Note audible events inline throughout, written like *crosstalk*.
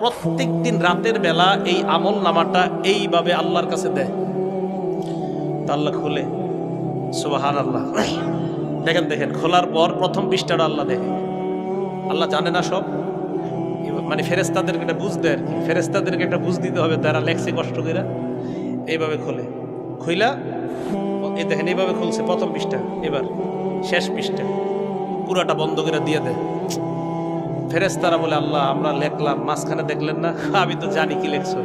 প্রত্যেক দিন রাতের বেলা এই আমল নামাটা এইভাবে আল্লাহর কাছে দেয়। আল্লাহ খুলে। সুবাহান আল্লাহ দেখেন দেখেন, খোলার পর প্রথম পৃষ্ঠাটা আল্লাহ দেখে। আল্লাহ জানে না সব। মানে ফেরেস্তাদেরকে একটা বুঝ দেয় আর কি। ফেরেস্তাদেরকে একটা বুঝ দিতে হবে, তারা লেখছে কষ্ট করে। এইভাবে খোলে। খুইলা, এই দেখেন, এইভাবে খুলছে প্রথম পৃষ্ঠা। এবার শেষ পৃষ্ঠা। পুরাটা বন্ধ করে দিয়ে দেয়। ফেরেস্তারা বলে, আল্লাহ, আমরা লেখলাম, মাঝখানে দেখলেন না? *laughs* আমি তো জানি কি লেখছো।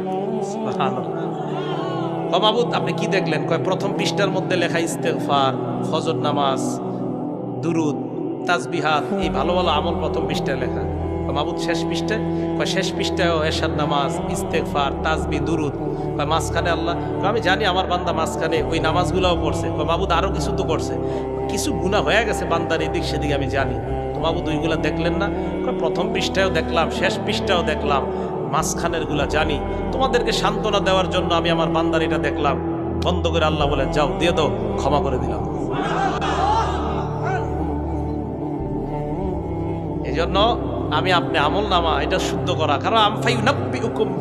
মাহবুদ আপনি কি দেখলেন? কয়, প্রথম পৃষ্ঠার মধ্যে লেখা ইস্তেগফার, ফজর নামাজ, দুরুদ তাজবিহাত এই ভালো ভালো আমল প্রথম পৃষ্ঠায় লেখা। কয় শেষ পৃষ্ঠায়? কয়, শেষ পৃষ্ঠায় এরশাদ নামাজ, ইস্তেগফার তাজবি দুরুদ। কয়, মাঝখানে আল্লাহ আমি জানি আমার বান্দা মাঝখানে ওই নামাজগুলোও পড়ছে। কয় মাহবুদ আরও কিছু তো করছে কিছু গুণা হয়ে গেছে বান্দার এদিক সেদিক আমি জানি। তো দুইগুলা দেখলেন না? প্রথম পৃষ্ঠায়ও দেখলাম, শেষ পৃষ্ঠাও দেখলাম, মাঝখানেরগুলা জানি। তোমাদেরকে সান্ত্বনা দেওয়ার জন্য আমি আমার বান্দার এটা দেখলাম। বন্ধ করে আল্লাহ বলে যাও, দিয়ে দাও, ক্ষমা করে দিলাম। এই জন্য আমি আপনি আমল নামা এটা শুদ্ধ করা। কারণ আমফাই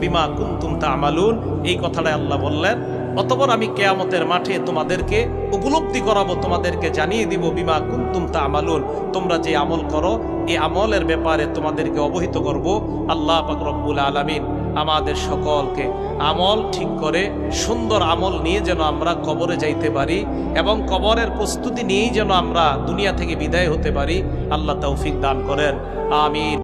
বিমা কুন্তুম তা আমালুন এই কথাটাই আল্লাহ বললেন। অতপর আমি কেয়ামতের মাঠে তোমাদেরকে উপলব্ধি করাবো, তোমাদেরকে জানিয়ে দিব, বিমা কুন্তুম তা আমালুন তোমরা যে আমল করো এই আমলের ব্যাপারে তোমাদেরকে অবহিত করব, আল্লাহ রব্বুল আলামিন। আমাদের সকলকে আমল ঠিক করে, সুন্দর আমল নিয়ে যেন আমরা কবরে যাইতে পারি এবং কবরের প্রস্তুতি নিয়েই যেন আমরা দুনিয়া থেকে বিদায় হতে পারি। আল্লাহ তৌফিক দান করেন। আমিন।